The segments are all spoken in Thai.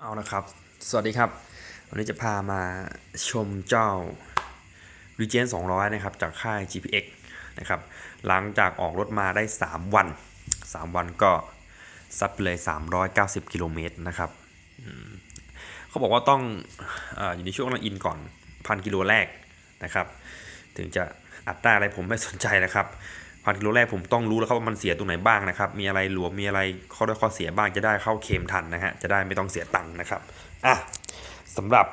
เอาละครับ สวัสดีครับ วันนี้จะพามาชมเจ้า r e g e n 200 นะครับ จากค่าย GPX นะครับ หลังจากออกรถมาได้ 3 วัน 3 วันก็ซัดไปเลย 390 กิโลเมตรนะครับ เขาบอกว่าต้องออยู่ในช่วงกำลังอินก่อนพันกิโลแรกนะครับ ถึงจะอัดได้อะไรผมไม่สนใจนะครับ พันกิโลแรกผมต้องรู้แล้วครับว่ามันเสียตรงไหนบ้างนะครับ มีอะไรหลวมมีอะไรข้อด้ข้อเสียบ้างจะได้เข้าเคมทันนะฮะจะได้ไม่ต้องเสียตังค์นะครับอะสำหรับ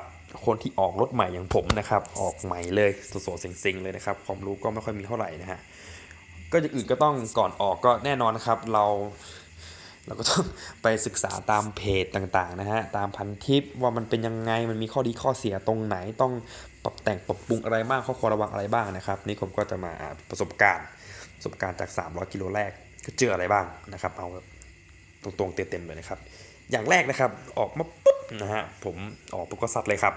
คนที่ออกรถใหม่อย่างผมนะครับออกใหม่เลยสดๆเซ็งๆเลยนะครับความรู้ก็ไม่ค่อยมีเท่าไหร่นะฮะก็อย่างอื่นก็ต้องก่อนออกก็แน่นอนนะครับเราเราก็ต้องไปศึกษาตามเพจต่างๆนะฮะตามพันทิปว่ามันเป็นยังไงมันมีข้อดีข้อเสียตรงไหนต้องปรับแต่งปรับปรุงอะไรบ้างข้อควรระวังอะไรบ้างนะครับ นี่ผมก็จะมาประสบการณ์ ประสบการณ์จาก 300 กิโลแรกก็เจออะไรบ้างนะครับ เอาตรงๆเต็มๆเลยนะครับ อย่างแรกนะครับออกมาปุ๊บนะฮะผมออกปุ๊บก็ซัดเลยครับ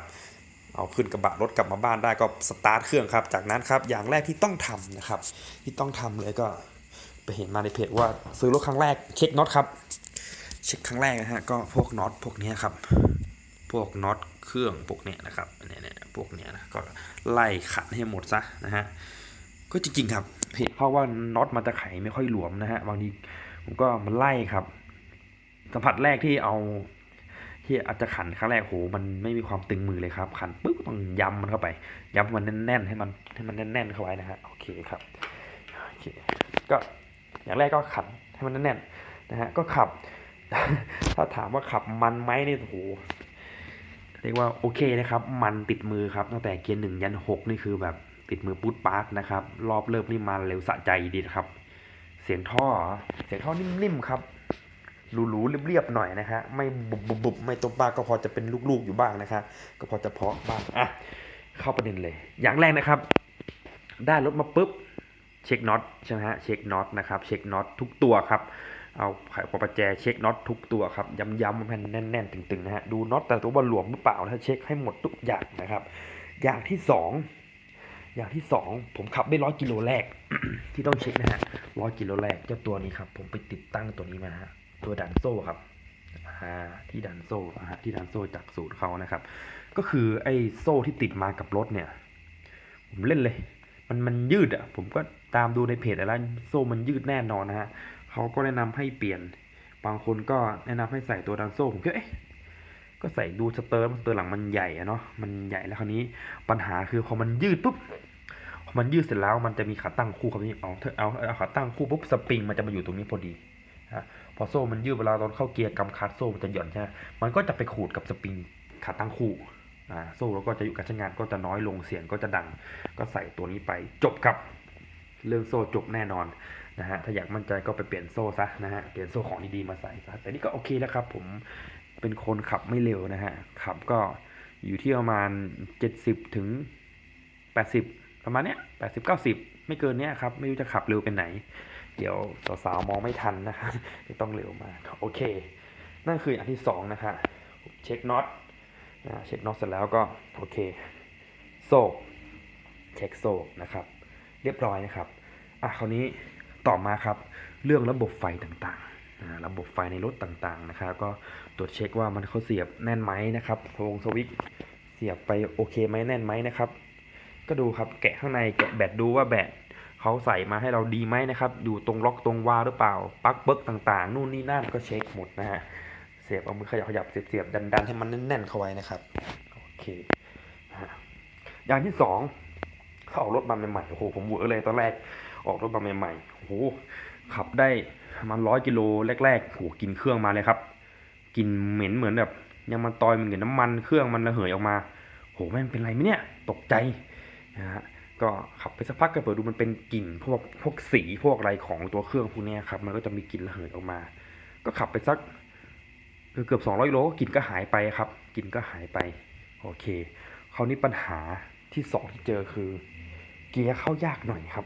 เอาขึ้นกระบะรถกลับมาบ้านได้ก็สตาร์ทเครื่องครับ จากนั้นครับอย่างแรกที่ต้องทำนะครับ ที่ต้องทำเลยก็ไปเห็นมาในเพจว่าซื้อรถครั้งแรกเช็คน็อตครับ เช็คครั้งแรกนะฮะก็พวกน็อตพวกนี้ครับพวกน็อตเครื่องพวกเนี้ยนะครับเนี่ยเนี่ยพวกเนี้ยนะก็ไล่ขันให้หมดซะนะฮะก็จริงๆครับ เพจเพราะว่าน็อตมันจะไขไม่ค่อยหลวมนะฮะบางทีผมก็มันไล่ครับสัมผัสแรกที่เอาที่อาจจะขันครั้งแรกโหมันไม่มีความตึงมือเลยครับ ขันปุ๊บต้องย้ำมันเข้าไป ย้ำมันแน่นๆให้มันให้มันแน่นๆเข้าไว้นะฮะโอเคครับโอเคก็อย่างแรกก็ขันให้มันแน่นๆนะฮะก็ขับ ถ้าถามว่าขับมันไหมเนี่ยโอ้โหเรียกว่าโอเคนะครับ มันติดมือครับตั้งแต่เกียร์หนึ่งยันหกนี่คือแบบ ติดมือปุ๊ดปาร์กนะครับ รอบเริ่มนี่มาเร็วสะใจดีนะครับ เสียงท่อ เสียงท่อนิ่มๆครับหรูๆเรียบๆหน่อยนะฮะไม่บุบบุบบุบไม่ตบบ้าก็พอจะเป็นลูกๆอยู่บ้างนะครับก็พอจะเพาะบ้างอะเข้าประเด็นเลย อย่างแรกนะครับ ได้รถมาปุ๊บเช็คน็อตใช่ไหมฮะเช็คน็อตนะครับ เช็คน็อตทุกตัวครับเอาไขควงประแจเช็คน็อตทุกตัวครับย้ำๆมันแน่นๆตึงๆนะฮะดูน็อตแต่ตัวว่าหลวมหรือเปล่านะเช็คให้หมดทุกอย่างนะครับ อย่างที่สอง อย่างที่สองผมขับไม่ร้อยกิโลแรก ที่ต้องเช็คนะฮะร้อยกิโลแรกเจ้าตัวนี้ครับ ผมไปติดตั้งตัวนี้มาฮะตัวดันโซ่ครับที่ดันโซ่นะฮะที่ดันโซ่จากสูตรเขานะครับ ก็คือไอ้โซ่ที่ติดมากับรถเนี่ย ผมเล่นเลย มันมันยืดอะ ผมก็ตามดูในเพจแล้วโซ่มันยืดแน่นอนนะฮะเขาก็แนะนำให้เปลี่ยน บางคนก็แนะนำให้ใส่ตัวดันโซ่ผมก็เอ๊ะ ก็ใส่ดูสเตอร์สเตอร์หลังมันใหญ่อะเนาะมันใหญ่แล้วคราวนี้ปัญหาคือพอมันยืดปุ๊บพอมันยืดเสร็จแล้วมันจะมีขาตั้งคู่ครับนี่เอาเอเอาเอาขาตั้งคู่ปุ๊บสปริงมันจะมาอยู่ตรงนี้พอดีฮะพอโซ่มันยืดเวลาตอนเข้าเกียร์กำคัดโซ่มันจะหย่อนใช่ไหมมันก็จะไปขูดกับสปริงขาตั้งคู่อ่าโซ่แล้วก็จะอยู่การใช้งานก็จะน้อยลงเสียงก็จะดัง ก็ใส่ตัวนี้ไปจบครับ เรื่องโซ่จบแน่นอนนะฮะถ้าอยากมั่นใจก็ไปเปลี่ยนโซ่ซะนะฮะเปลี่ยนโซ่ของดีๆมาใส่ซะแต่นี่ก็โอเคแล้วครับ ผม เป็นคนขับไม่เร็วนะฮะ ขับก็อยู่ที่ประมาณเจ็ดสิบถึงแปดสิบประมาณเนี้ยแปดสิบเก้าสิบไม่เกินเนี้ยครับ ไม่รู้จะขับเร็วเป็นไหน เดี๋ยวสาวๆมองไม่ทันนะครับต้องเร็วมากโอเค นั่นคืออย่างที่สองนะฮะเช็คน็อตนะเช็คน็อตเสร็จแล้วก็โอเคโซ่เช็คโซ่นะครับ เรียบร้อยนะครับอะคราวนี้ต่อมาครับ เรื่องระบบไฟต่างๆ ระบบไฟในรถต่างๆนะครับก็ตรวจเช็คว่ามันเขาเสียบแน่นไหมนะครับวงสวิตช์เสียบไปโอเคไหมแน่นไหมนะครับ ก็ดูครับแกะข้างในแกะแบตดูว่าแบตเขาใส่มาให้เราดีไหมนะครับ อยู่ตรงล็อกตรงวาหรือเปล่าปลั๊กเบิกต่างๆ นู่นนี่นั่นก็เช็คหมดนะฮะเสียบเอามือขยับขยับเสียบเสียบดันดันให้มันแน่นๆเข้าไว้นะครับโอเคอย่างที่สองเขาออกรถมาใหม่ๆโอ้โหผมเวอร์เลยตอนแรกออกรถมาใหม่ๆโอ้โหขับได้ มาณร้อยกิโลแรกๆโอ้โหกินเครื่องมาเลยครับกลินเหม็นเหมือนแบบยังมันตอยมันเหมือนน้ำมันเครื่องมันระเหยออกมา โหแม่งเป็นไรไหมเนี่ย ตกใจนะฮะก็ขับไปสักพักก็เปิดดูมันเป็นกลิ่นพวกพวกสีพวกอะไรของตัวเครื่องพวกนี้ครับมันก็จะมีกลิ่นระเหยออกมา ก็ขับไปสักเกือบสองร้อยโลกลิ่นก็หายไปครับกลิ่นก็หายไปโอเคคราวนี้ปัญหาที่สองที่เจอคือ เกียร์เข้ายากหน่อยครับ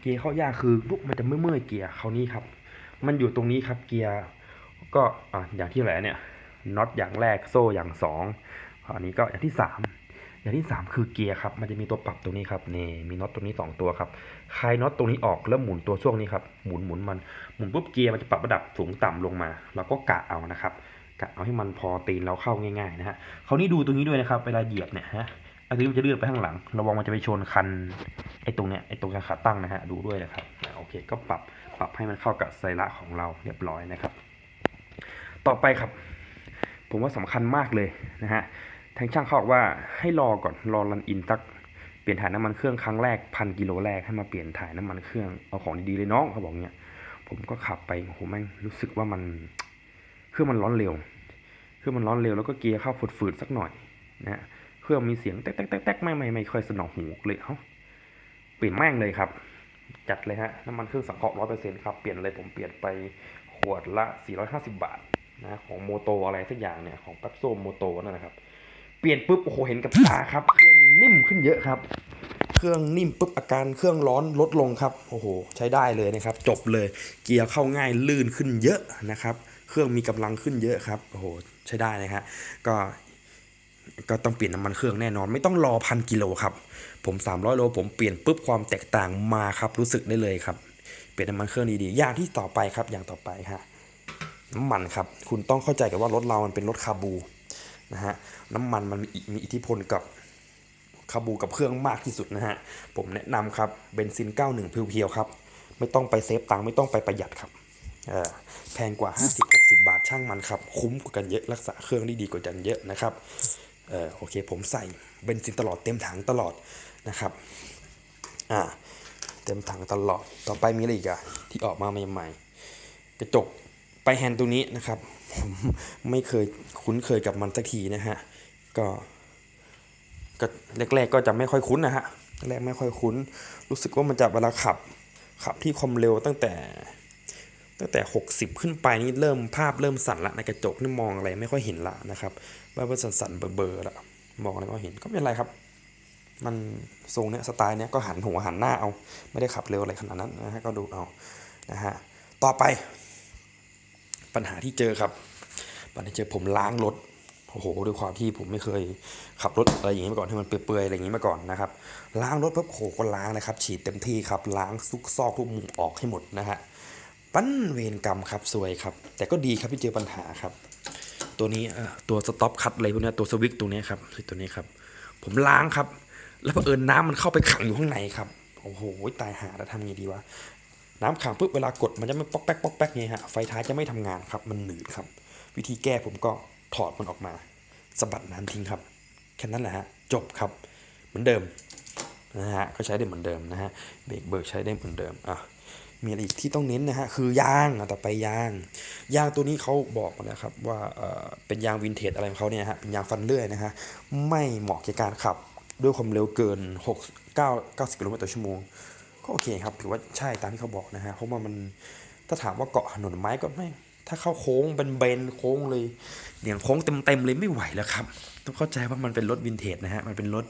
เกียร์เข้ายากคือปุ๊บมันจะเมื่อยเกียร์คราวนี้ครับ มันอยู่ตรงนี้ครับเกียร์ก็อะอย่างที่แหละเนี่ยน็อตอย่างแรกโซ่อย่างสองอันนี้ก็อย่างที่สามอย่างที่สามคือเกียร์ครับมันจะมีตัวปรับตรงนี้ครับนี่มีน็อตตรงนี้สองตัวครับคลายน็อตตรงนี้ออกแล้วหมุนตัวช่วงนี้ครับหมุนหมุนมันหมุนปุ๊บเกียร์มันจะปรับระดับสูงต่ำลงมาเราก็กะเอานะครับกะเอาให้มันพอตีนเราเข้าง่ายๆนะฮะคราวนี้ดูตรงนี้ด้วยนะครับเวลาเหยียบเนี่ยฮะ อันนี้มันจะเลื่อนไปข้างหลัง ระวังมันจะไปชนคันไอ้ตรงเนี้ยไอ้ตรงขาตั้งนะฮะดูด้วยนะครับโอเคก็ปรับปรับให้มันเข้ากับไซระของเราเรียบร้อยนะครับ ต่อไปครับ ผมว่าสำคัญมากเลยนะฮะทางช่างเขาบอกว่าให้รอก่อนรอรันอินสักเปลี่ยนถ่ายน้ำมันเครื่องครั้งแรกพันกิโลแรกให้มาเปลี่ยนถ่ายน้ำมันเครื่องเอาของดีๆเลยน้องเขาบอกเนี้ยผมก็ขับไปโอ้โหแม่งรู้สึกว่ามันเครื่องมันร้อนเร็วเครื่องมันร้อนเร็วแล้วก็เกียร์เข้าฝืดๆสักหน่อยนะฮะ เพื่อมีเสียงแต๊กแต๊กแต๊กแต๊กไม่ไม่ไม่ค่อยสนองหูเลยเอ้าเปลี่ยนแม่งเลยครับ จัดเลยฮะน้ำมันเครื่องสังเคราะห์ร้อยเปอร์เซ็นต์ครับเปลี่ยนเลยผมเปลี่ยนไปขวดละ 450 บาทนะของโมโตอะไรสักอย่างเนี่ยของแป๊บโซมโมโตนั่นนะครับ เปลี่ยนปุ๊บโอ้โหเห็นกับตาครับ เครื่องนิ่มขึ้นเยอะครับ เครื่องนิ่มปุ๊บอาการเครื่องร้อนลดลงครับโอ้โหใช้ได้เลยนะครับ จบเลยเกียร์เข้าง่ายลื่นขึ้นเยอะนะครับ เครื่องมีกำลังขึ้นเยอะครับโอ้โหใช้ได้นะฮะก็ ก็ต้องเปลี่ยนน้ำมันเครื่องแน่นอน ไม่ต้องรอพันกิโลครับ ผม 300 โล ผมเปลี่ยนปุ๊บความแตกต่างมาครับ รู้สึกได้เลยครับ เปลี่ยนน้ำมันเครื่องดีๆ อย่างที่ต่อไปครับ อย่างต่อไปฮะน้ำมันครับ คุณต้องเข้าใจกันว่ารถเรามันเป็นรถคาบูนะฮะน้ำมันมันมีมีอิทธิพลกับคาบูกับเครื่องมากที่สุดนะฮะผมแนะนำครับเบนซิน 91 เพียวๆครับ ไม่ต้องไปเซฟตังค์ไม่ต้องไปประหยัดครับแพงกว่า 50-60 บาทช่างมันครับ คุ้มกว่ากันเยอะรักษาเครื่องได้ดีกว่ากันเยอะนะครับ เออโอเคผมใส่เบนซินตลอดเต็มถังตลอดนะครับอ่าเต็มถังตลอดต่อไปมีอะไรอีกอะที่ออกมาใหม่ ๆ กระจกไปแฮนด์ตัวนี้นะครับผมไม่เคยคุ้นเคยกับมันสักทีนะฮะก็ก็แรกๆก็จะไม่ค่อยคุ้นนะฮะแรกไม่ค่อยคุ้น รู้สึกว่ามันจะเวลาขับขับที่ความเร็วตั้งแต่ ตั้งแต่ 60 ขึ้นไปนี่เริ่มภาพเริ่มสั่นละในกระจกนี่มองอะไรไม่ค่อยเห็นละนะครับ ว่าว่าสั่นๆเบลอๆละมองอะไรก็เห็นก็ไม่เป็นไรครับ มันทรงเนี้ยสไตล์เนี้ยก็หันหัวหันหน้าเอา ไม่ได้ขับเร็วอะไรขนาดนั้นนะฮะก็ดูเอานะฮะต่อไป ปัญหาที่เจอครับ ปัญหาที่เจอผมล้างรถโอ้โหด้วยความที่ผมไม่เคยขับรถอะไรอย่างนี้มาก่อนที่มันเปื่อยๆอะไรอย่างนี้มาก่อนนะครับล้างรถปุ๊บโอ้ก็ล้างนะครับ ฉีดเต็มที่ครับล้างซุกซอกทุกมุมออกให้หมดนะฮะปั้นเวรกรรมครับซวยครับ แต่ก็ดีครับที่เจอปัญหาครับ ตัวนี้ตัวสต็อปคัตอะไรพวกเนี้ยตัวสวิตช์ตัวนี้ครับคือตัวนี้ครับ ผมล้างครับ แล้วเอิญน้ำมันเข้าไปขังอยู่ข้างในครับโอ้โหตายหาแล้วทำไงดีวะน้ำขังปุ๊บเวลากดมันจะไม่ป๊อกแป๊กป๊อกแป๊กไงฮะไฟท้ายจะไม่ทำงานครับ มันหนืดครับ วิธีแก้ผมก็ถอดมันออกมาสะบัดน้ำทิ้งครับแค่นั้นแหละฮะจบครับ เหมือนเดิมนะฮะก็ใช้ได้เหมือนเดิมนะฮะเบรกเบิกใช้ได้เหมือนเดิมอะ มีอะไรอีกที่ต้องเน้นนะฮะคือยางต่อไปยาง ยางตัวนี้เขาบอกมาแล้วครับว่าเป็นยางวินเทจอะไรของเขาเนี่ยฮะเป็นยางฟันเลื่อยนะฮะไม่เหมาะแก่การขับด้วยความเร็วเกิน 6 9 90กิโลเมตรต่อชั่วโมงก็โอเคครับถือว่าใช่ตามที่เขาบอกนะฮะเพราะว่ามันถ้าถามว่าเกาะถนนไม้ก็ไม่ถ้าเข้าโค้งเป็นเบนโค้งเลยอย่างโค้งเต็มๆเลยไม่ไหวแล้วครับ ต้องเข้าใจว่ามันเป็นรถวินเทจนะฮะมันเป็นรถ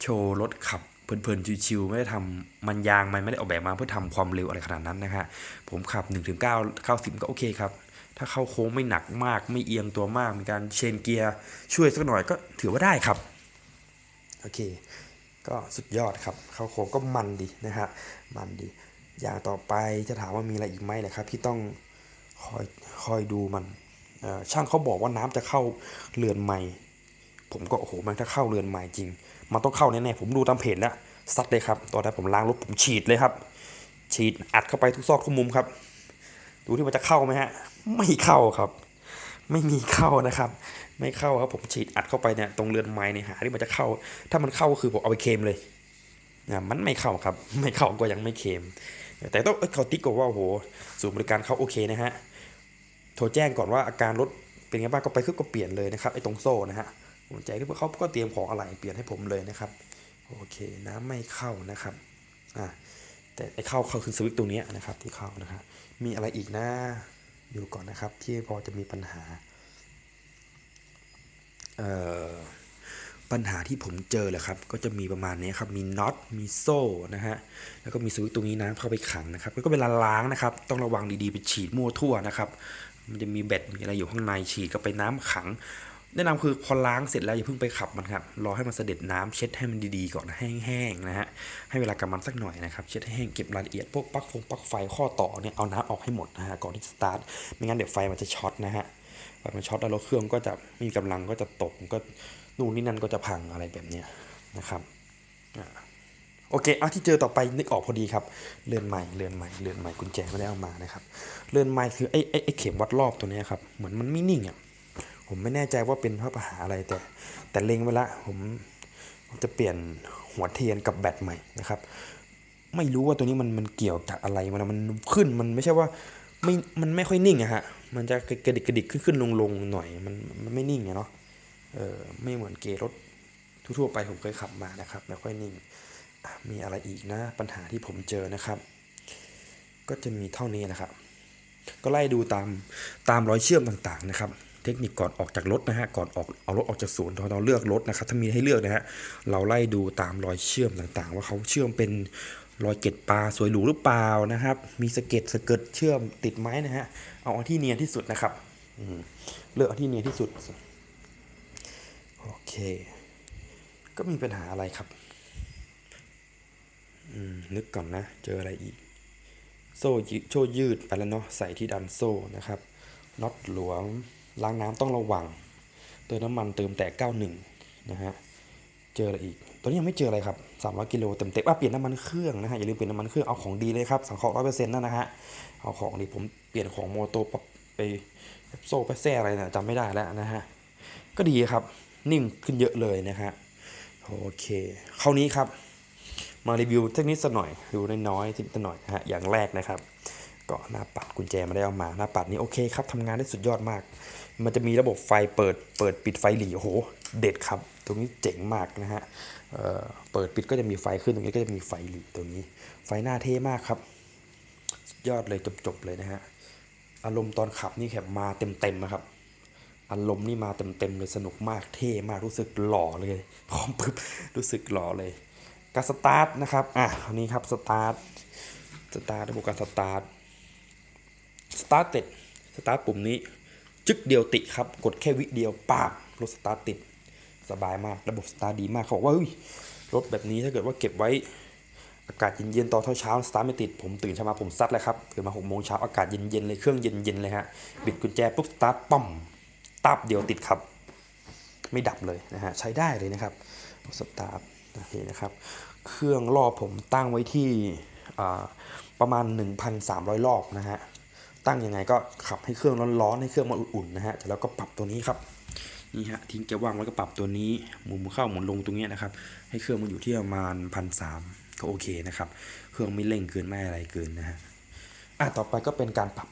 โชว์รถขับ เพลินๆชิวๆไม่ได้ทำมันยางมันไม่ได้ออกแบบมาเพื่อทำความเร็วอะไรขนาดนั้นนะฮะผมขับ1-9ถึง9เข้า10ก็โอเคครับ ถ้าเข้าโค้งไม่หนักมาก ไม่เอียงตัวมาก มีการเชนเกียร์ช่วยสักหน่อยก็ถือว่าได้ครับโอเค ก็สุดยอดครับ เข้าโค้งก็มันดีนะฮะมันดี อย่างต่อไปจะถามว่ามีอะไรอีกไหมนะครับ ที่ต้องคอยคอยดูมันช่างเขาบอกว่าน้ำจะเข้าเรือนใหม่ ผมก็โอ้โหมันถ้าเข้าเรือนใหม่จริง มันต้องเข้าแน่ๆผมดูตามเพจแล้วซัดเลยครับตอนนั้นผมล้างรถผมฉีดเลยครับ ฉีดอัดเข้าไปทุกซอกทุกมุมครับ ดูที่มันจะเข้าไหมฮะ ไม่เข้าครับ ไม่มีเข้านะครับ ไม่เข้าครับผมฉีดอัดเข้าไปเนี่ยตรงเรือนไม้เนี่ยหาที่มันจะเข้า ถ้ามันเข้าก็คือผมเอาไปเคมเลยนะมันไม่เข้าครับ ไม่เข้าก็ยังไม่เคมแต่ต้องเขาติ๊กกว่าโอ้โหศูนย์บริการเขาโอเคนะฮะโทรแจ้งก่อนว่าอาการรถเป็นไงบ้างก็ไปคือก็เปลี่ยนเลยนะครับไอ้ตรงโซ่นะฮะ ผมใจที่เขาก็เตรียมของอะไรเปลี่ยนให้ผมเลยนะครับ โอเคน้ำไม่เข้านะครับอ่าแต่ไอ้เข้าเขาคือสวิตตรงเนี้นะครับที่เข้านะครับ มีอะไรอีกนะดูก่อนนะครับ ที่พอจะมีปัญหาเอ่อปัญหาที่ผมเจอแหละครับ ก็จะมีประมาณนี้ครับ มีน็อต มีโซ่นะฮะ แล้วก็มีสวิตตรงนี้น้ำเข้าไปขังนะครับ แล้วก็เวลาล้างนะครับ ต้องระวังดีๆ ไปฉีดมั่วทั่วนะครับ มันจะมีแบตมีอะไรอยู่ข้างในฉีดก็ไปน้ำขัง แนะนำคือพอล้างเสร็จแล้วอย่าเพิ่งไปขับมันครับรอให้มันเสด็จน้ำเช็ดให้มันดีๆก่อนแห้งๆนะฮะให้เวลากับมันสักหน่อยนะครับเช็ดให้แห้งเก็บรายละเอียดพวกปลั๊กฟงปลั๊กไฟข้อต่อเนี่ยเอาน้ำออกให้หมดนะฮะก่อนที่จะสตาร์ทไม่งั้นเดี๋ยวไฟมันจะช็อตนะฮะไฟมันช็อตแล้วรถเครื่องก็จะมีกำลังก็จะตกก็นู่นนี่นั่นก็จะพังอะไรแบบเนี้ยนะครับโอเคเอาที่เจอต่อไปนึกออกพอดีครับเรือนใหม่เรือนใหม่เรือนใหม่กุญแจไม่ได้เอามานะครับเรือนใหม่คือไอ้ไอ้ไอ้เข็มวัดรอบตัวนี้ครับ เหมือนมันไม่นิ่งอะ ผมไม่แน่ใจว่าเป็นเพราะปัญหาอะไรแต่ แต่เล็งไว้ละผมจะเปลี่ยนหัวเทียนกับแบตใหม่นะครับ ไม่รู้ว่าตัวนี้มันมันเกี่ยวจากอะไรมันมันขึ้นมันไม่ใช่ว่าไม่มันไม่ค่อยนิ่งอะฮะมันจะกระดิกกระดิกขึ้นขึ้นลงลงหน่อยมันมันไม่นิ่งเนาะเออไม่เหมือนเกรถทั่วไปผมเคยขับมานะครับไม่ค่อยนิ่งมีอะไรอีกนะ ปัญหาที่ผมเจอนะครับ ก็จะมีเท่านี้นะครับ ก็ไล่ดูตามตามรอยเชื่อมต่างๆนะครับ เทคนิคก่อนออกจากรถนะฮะก่อนออกเอารถออกจากศูนย์ตอนเราเลือกรถนะครับถ้ามีให้เลือกนะฮะเราไล่ดูตามรอยเชื่อมต่างๆ ว่าเขาเชื่อมเป็นรอยเกล็ดปลาสวยหรูหรือเปล่านะครับ มีสะเก็ดสะเกิดเชื่อมติดไหมนะฮะเอาอันที่เนียนที่สุดนะครับเลือกอันที่เนียนที่สุดโอเคก็มีปัญหาอะไรครับนึกก่อนนะ เจออะไรอีก โซ่โซ่ยืดไปแล้วเนาะใส่ที่ดันโซ่นะครับน็อตหลวม ล้างน้ำต้องระวัง เติมน้ำมันเติมแต่ 91 นะฮะ เจออะไรอีกตัวนี้ยังไม่เจออะไรครับ 300 กิโลเต็มเต็มอะเปลี่ยนน้ำมันเครื่องนะฮะ อย่าลืมเปลี่ยนน้ำมันเครื่อง เอาของดีเลยครับ สังเคราะห์ร้อยเปอร์เซ็นต์นั่นนะฮะ เอาของดีผมเปลี่ยนของโมโตปไปโซ่ไปแซ่อะไรนะจำไม่ได้แล้วนะฮะ ก็ดีครับ นิ่มขึ้นเยอะเลยนะฮะ โอเค คราวนี้ครับ มารีวิวสักนิดสักหน่อย ดูน้อยๆสักหน่อยนะฮะ อย่างแรกนะครับก็หน้าปัดกุญแจม่ได้เอามา หน้าปัดนี้โอเคครับทำงานได้สุดยอดมาก มันจะมีระบบไฟเปิดเปิดปิดไฟหลีโอ้โหเด็ดครับ ตรงนี้เจ๋งมากนะฮะเเปิดปิดก็จะมีไฟขึ้นตรงนี้ก็จะมีไฟหลีตรงนี้ ไฟหน้าเท่มากครับ ยอดเลยจบๆเลยนะฮะอารมณ์ตอนขับนี่แคบมาเต็มๆนะครับอารมณ์นี่มาเต็มๆเลยสนุกมากเท่มากรู้สึกหล่อเลยพร้อมปึ๊บรู้สึกหล่อเลยการสตาร์ทนะครับอะคราวนี้ครับสตาร์ทสตาร์ทระบบการสตาร์ทสตาร์ทติดสตาร์ทปุ่มนี้ จึกเดียวติดครับ กดแค่วิเดียวปาบรถสตาร์ทติดสบายมากระบบสตาร์ดีมากเขาบอกว่าเฮ้ยรถแบบนี้ถ้าเกิดว่าเก็บไว้อากาศเย็นๆตอนเช้าๆสตาร์ทไม่ติดผมตื่นเช้ามาผมซัดเลยครับตื่นมาหกโมงเช้าอากาศเย็นๆเลยเครื่องเย็นๆเลยฮะบิดกุญแจปุ๊บสตาร์ทปั๊มตับเดียวติดครับ ไม่ดับเลยนะฮะใช้ได้เลยนะครับสตาร์ทนะนี่นะครับ เครื่องรอบผมตั้งไว้ที่ประมาณ 1,300 รอบนะฮะ ตั้งยังไงก็ขับให้เครื่องร้อนๆให้เครื่องมันอุ่นๆนะฮะแล้วก็ปรับตัวนี้ครับนี่ฮะทิ้งแกว่างไว้ก็ปรับตัวนี้หมุนเข้าหมุนลงตรงนี้นะครับ ให้เครื่องมันอยู่ที่ประมาณพันสามก็โอเคนะครับ เครื่องไม่เร่งเกินไม่อะไรเกินนะฮะอะต่อไปก็เป็นการปรับ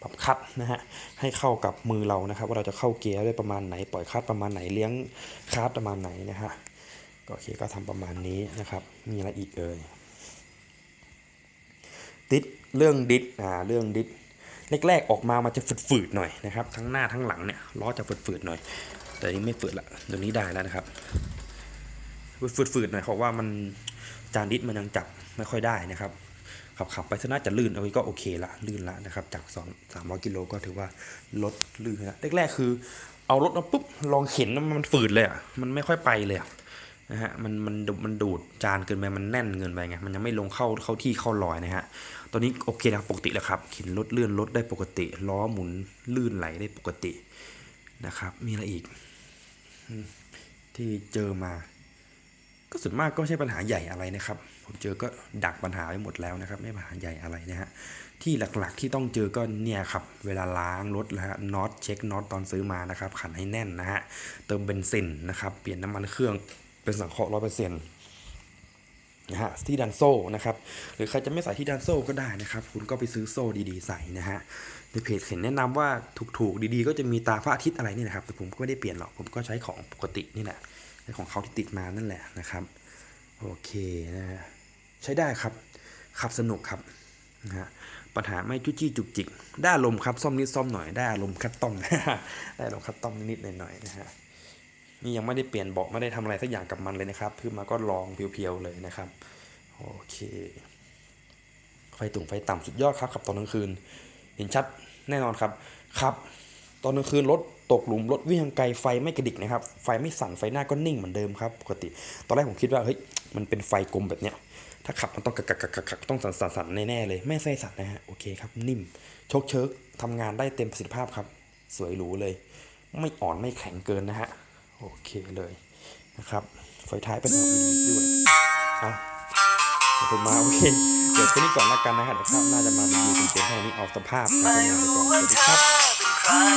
ปรับคัดนะฮะให้เข้ากับมือเรานะครับ ว่าเราจะเข้าเกียร์ได้ประมาณไหนปล่อยคัดประมาณไหนเลี้ยงคัดประมาณไหนนะฮะก็โอเคก็ทำประมาณนี้นะครับ มีอะไรอีกเอ่ยดิสเรื่องดิสอ่าเรื่องดิส แรกๆออกมามันจะฝืดๆหน่อยนะครับ ทั้งหน้าทั้งหลังเนี่ยล้อจะฝืดๆหน่อย แต่นี้ไม่ฝืดละเดี๋ยวนี้ได้แล้วนะครับฝืดๆหน่อยเพราะว่ามันจานดิสมันยังจับไม่ค่อยได้นะครับขับขับไปซะน่าจะลื่นเอาไว้ก็โอเคละลื่นละนะครับ จากสองสามร้อยกิโลก็ถือว่าลดลื่นนะแรกๆคือ เอารถมาปุ๊บลองเข็นมันฝืดเลยอะมันไม่ค่อยไปเลยอะนะฮะมันมันมันดูดจานเกินไปมันแน่นเกินไปไงมันยังไม่ลงเข้าเข้าที่เข้ารอยนะฮะ อนนี้โอเคแล้วปกติแล้วครับเข็นรถเลื่อนรถได้ปกติ ล้อหมุนลื่นไหลได้ปกตินะครับ มีอะไรอีก ที่เจอมา ก็ส่วนมากก็ไม่ใช่ปัญหาใหญ่อะไรนะครับ ผมเจอก็ดักปัญหาไว้หมดแล้วนะครับ ไม่ปัญหาใหญ่อะไรนะฮะที่หลักๆที่ต้องเจอก็เนี่ยครับ เวลาล้างรถนะฮะน็อตเช็คน็อตตอนซื้อมานะครับขันให้แน่นนะฮะเติมเบนซินนะครับ เปลี่ยนน้ำมันเครื่องเป็นสังเคราะห์ร้อยเปอร์เซ็นต์ นะฮะที่ดันโซ่นะครับหรือใครจะไม่ใส่ที่ดันโซ่ก็ได้นะครับ คุณก็ไปซื้อโซ่ดีๆ ใส่นะฮะในเพจเห็นแนะนำว่าถูกๆดีๆ ก็จะมีตาพระอาทิตย์อะไรนี่นะครับแต่ผมก็ไม่ได้เปลี่ยนหรอกผมก็ใช้ของปกตินี่แหละใช้ของเขาที่ติดมานั่นแหละนะครับโอเคนะฮะใช้ได้ครับขับสนุกครับนะฮะปัญหาไม่จุจี้จุกจิกได้อารมครับซ่อมนิดซ่อมหน่อยได้อารมณ์คัดต้อมได้อารมณ์คัดต้อมนิดๆหน่อยๆนะฮะ นี่ยังไม่ได้เปลี่ยนเบาะไม่ได้ทำอะไรสักอย่างกับมันเลยนะครับเพิ่งมาก็ลองเพียวๆเลยนะครับโอเคไฟตุ่งไฟต่ำสุดยอดครับขับตอนกลางคืน เห็นชัดแน่นอนครับครับ ตอนกลางคืนรถตกหลุมรถวิ่งทางไกลไฟไม่กระดิกนะครับ ไฟไม่สั่นไฟหน้าก็นิ่งเหมือนเดิมครับปกติ ตอนแรกผมคิดว่าเฮ้ยมันเป็นไฟกลมแบบเนี้ยถ้าขับมันต้องกักกักกักกักต้องสั่นสั่นสั่นแน่ๆเลยไม่ใส่สั่นนะฮะโอเคครับนิ่มชคเชิกทำงานได้เต็มประสิทธิภาพครับ สวยหรูเลย ไม่อ่อนไม่แข็งเกินนะฮะ โอเคเลยนะครับไฟท้ายเป็น LED ด้วยอะขอบคุณมาโอเคเดี๋ยวแค่นี้ก่อนละกันนะฮะเดี๋ยวคราวหน้าจะมารีวิวเป็นเต็มให้นี่ออกสภาพการไม่ทำงานไปก่อนสวัสดีครับ